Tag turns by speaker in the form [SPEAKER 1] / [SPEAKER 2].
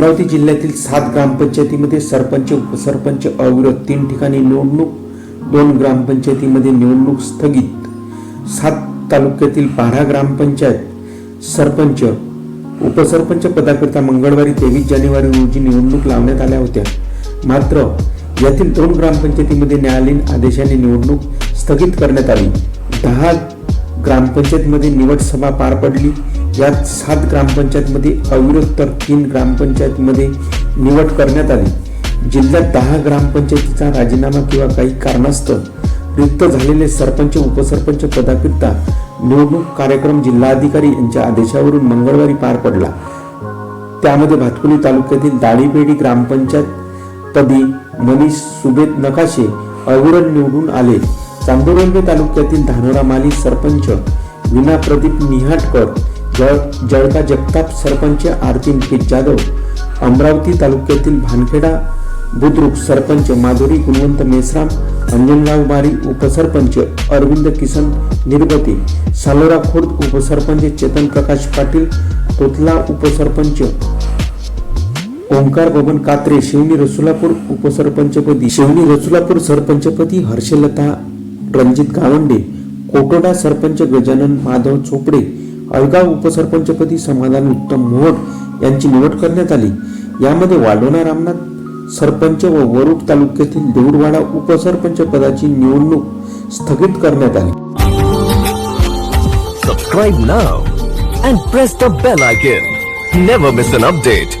[SPEAKER 1] अमरावती जिल्ह्यातील सात ग्रामपंचायतीमध्ये सरपंच उपसरपंच अविरोध तीन ठिकाणी निवडणूक दोन ग्रामपंचायतीमध्ये निवडणूक स्थगित. सात तालुक्यातील बारा ग्रामपंचायत सरपंच उपसरपंच पदाकरिता मंगळवारी तेवीस जानेवारी रोजी निवडणूक लावण्यात आल्या होत्या. मात्र यातील दोन ग्रामपंचायतीमध्ये न्यायालयीन आदेशाने निवडणूक स्थगित करण्यात आली. दहा ग्रामपंचायतमध्ये निवड सभा पार पडली. यात सात ग्रामपंचायतमध्ये अविरोध तर तीन ग्रामपंचायतमध्ये निवड करण्यात आली. जिल्ह्यात दहा ग्रामपंचायतीचा राजीनामा किंवा काही कारणास्तव रिक्त झालेले सरपंच उपसरपंच पदाकरिता निवडणूक कार्यक्रम जिल्हाधिकारी यांच्या आदेशावरून मंगळवारी पार पडला. त्यामध्ये भातकुली तालुक्यातील दाढीपेढी ग्रामपंचायत पदी मनीष सुबेद नकाशे अविरोध निवडून आले. चांदोरंगे तालुक्यातील धानोरा माली सरपंच विना प्रदीप निहाटकर जळ जळका जगताप सरपंच आरती मुकेश जाधव अमरावती तालुक्यातील भानखेडा बुद्रुक सरपंच माधुरी गुणवंत मेसराम अंजनराव बारी उपसरपंच अरविंद किसन निर्गते सालोरा खुर्द उपसरपंच चेतन प्रकाश पाटील तोतला उपसरपंच ओंकार बबन कात्रे शिवनी रसुलापूर उपसरपंचपदी शिवनी रसुलापूर सरपंचपदी हर्षलता रणजित गावंडे कोटोडा सरपंच गजानन माधव चोपडे अळगाव उपसरपंचपदी समाधान उत्तम मोहट यांची निवड करण्यात आली. यामध्ये वाढोणा रामनाथ सरपंच व वरुड तालुक्यातील देऊरवाडा उपसरपंच पदाची निवडणूक स्थगित करण्यात आली.
[SPEAKER 2] Subscribe now and press the bell icon never miss an update